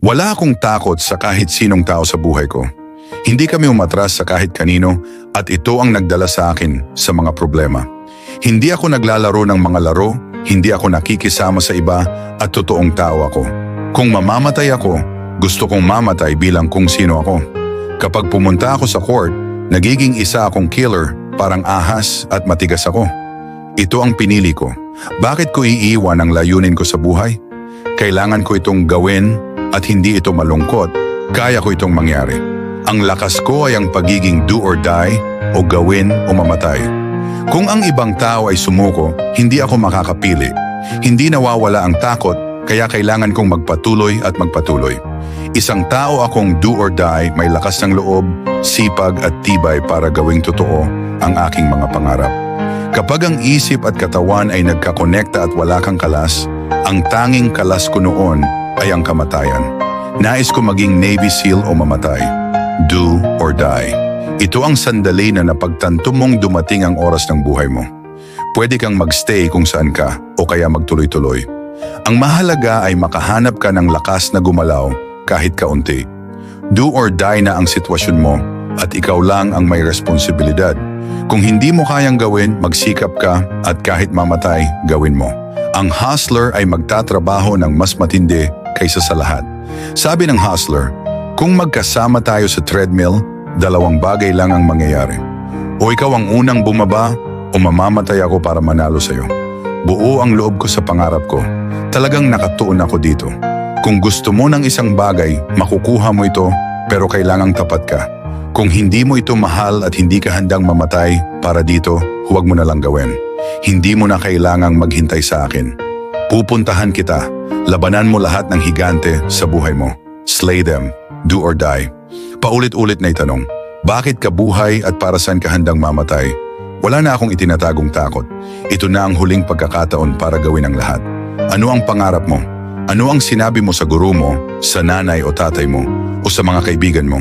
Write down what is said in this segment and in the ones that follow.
Wala akong takot sa kahit sinong tao sa buhay ko. Hindi kami umatras sa kahit kanino at ito ang nagdala sa akin sa mga problema. Hindi ako naglalaro ng mga laro, hindi ako nakikisama sa iba at totoong tao ako. Kung mamamatay ako, gusto kong mamatay bilang kung sino ako. Kapag pumunta ako sa court, nagiging isa akong killer, parang ahas at matigas ako. Ito ang pinili ko. Bakit ko iiwan ang layunin ko sa buhay? Kailangan ko itong gawin at hindi ito malungkot. Kaya ko itong mangyari. Ang lakas ko ay ang pagiging do or die o gawin o mamatay. Kung ang ibang tao ay sumuko, hindi ako makakapili. Hindi nawawala ang takot, kaya kailangan kong magpatuloy at magpatuloy. Isang tao akong do or die, may lakas ng loob, sipag at tibay para gawing totoo ang aking mga pangarap. Kapag ang isip at katawan ay nagkakonekta at wala kang kalas, ang tanging kalas ko noon ay ang kamatayan. Nais ko maging Navy SEAL o mamatay. Do or die. Ito ang sandali na napagtanto mong dumating ang oras ng buhay mo. Pwede kang magstay kung saan ka o kaya magtuloy-tuloy. Ang mahalaga ay makahanap ka ng lakas na gumalaw kahit kaunti. Do or die na ang sitwasyon mo at ikaw lang ang may responsibilidad. Kung hindi mo kayang gawin, magsikap ka at kahit mamatay, gawin mo. Ang hustler ay magtatrabaho ng mas matindi kaysa sa lahat. Sabi ng hustler, kung magkasama tayo sa treadmill, dalawang bagay lang ang mangyayari. O ikaw ang unang bumaba o mamamatay ako para manalo sa'yo. Buo ang loob ko sa pangarap ko. Talagang nakatuon ako dito. Kung gusto mo ng isang bagay, makukuha mo ito pero kailangang tapat ka. Kung hindi mo ito mahal at hindi ka handang mamatay para dito, huwag mo na lang gawin. Hindi mo na kailangang maghintay sa akin. Pupuntahan kita. Labanan mo lahat ng higante sa buhay mo. Slay them. Do or die. Paulit-ulit na itanong, bakit ka buhay at para saan ka handang mamatay? Wala na akong itinatagong takot. Ito na ang huling pagkakataon para gawin ang lahat. Ano ang pangarap mo? Ano ang sinabi mo sa guru mo, sa nanay o tatay mo, o sa mga kaibigan mo?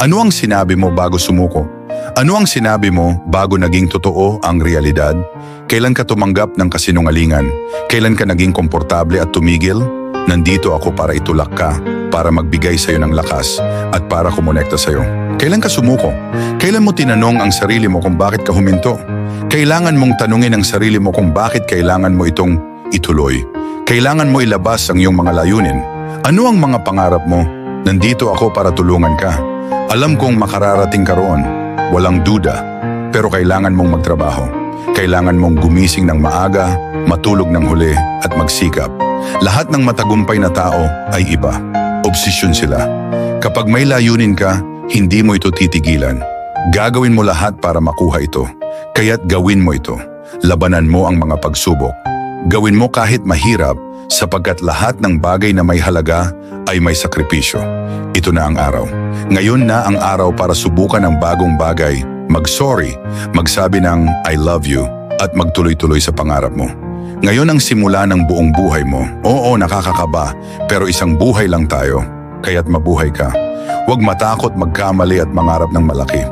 Ano ang sinabi mo bago sumuko? Ano ang sinabi mo bago naging totoo ang realidad? Kailan ka tumanggap ng kasinungalingan? Kailan ka naging komportable at tumigil? Nandito ako para itulak ka, para magbigay sa'yo ng lakas, at para kumonekta sa'yo. Kailan ka sumuko? Kailan mo tinanong ang sarili mo kung bakit ka huminto? Kailangan mong tanungin ang sarili mo kung bakit kailangan mo itong ituloy. Kailangan mo ilabas ang iyong mga layunin. Ano ang mga pangarap mo? Nandito ako para tulungan ka. Alam kong makararating ka roon. Walang duda. Pero kailangan mong magtrabaho. Kailangan mong gumising ng maaga, matulog ng huli, at magsikap. Lahat ng matagumpay na tao ay iba. Obsesyon sila. Kapag may layunin ka, hindi mo ito titigilan. Gagawin mo lahat para makuha ito. Kaya't gawin mo ito. Labanan mo ang mga pagsubok. Gawin mo kahit mahirap sapagkat lahat ng bagay na may halaga ay may sakripisyo. Ito na ang araw. Ngayon na ang araw para subukan ang bagong bagay, mag-sorry, magsabi ng I love you at magtuloy-tuloy sa pangarap mo. Ngayon ang simula ng buong buhay mo. Oo, nakakakaba, pero isang buhay lang tayo. Kaya't mabuhay ka. Huwag matakot magkamali at mangarap ng malaki.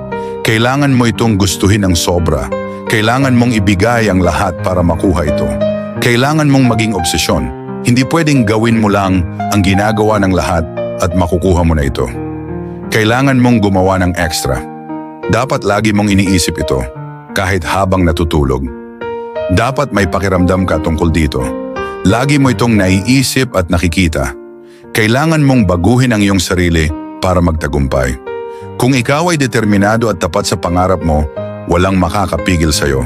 Kailangan mo itong gustuhin ng sobra. Kailangan mong ibigay ang lahat para makuha ito. Kailangan mong maging obsesyon. Hindi pwedeng gawin mo lang ang ginagawa ng lahat at makukuha mo na ito. Kailangan mong gumawa ng extra. Dapat lagi mong iniisip ito, kahit habang natutulog. Dapat may pakiramdam ka tungkol dito. Lagi mo itong naiisip at nakikita. Kailangan mong baguhin ang iyong sarili para magtagumpay. Kung ikaw ay determinado at tapat sa pangarap mo, walang makakapigil sa'yo.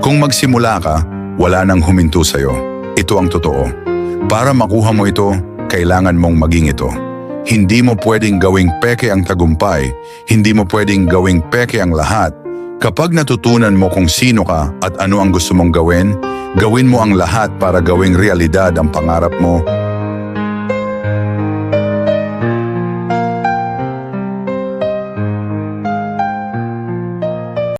Kung magsimula ka, wala nang huminto sa'yo. Ito ang totoo. Para makuha mo ito, kailangan mong maging ito. Hindi mo pwedeng gawing peke ang tagumpay, hindi mo pwedeng gawing peke ang lahat. Kapag natutunan mo kung sino ka at ano ang gusto mong gawin, gawin mo ang lahat para gawing realidad ang pangarap mo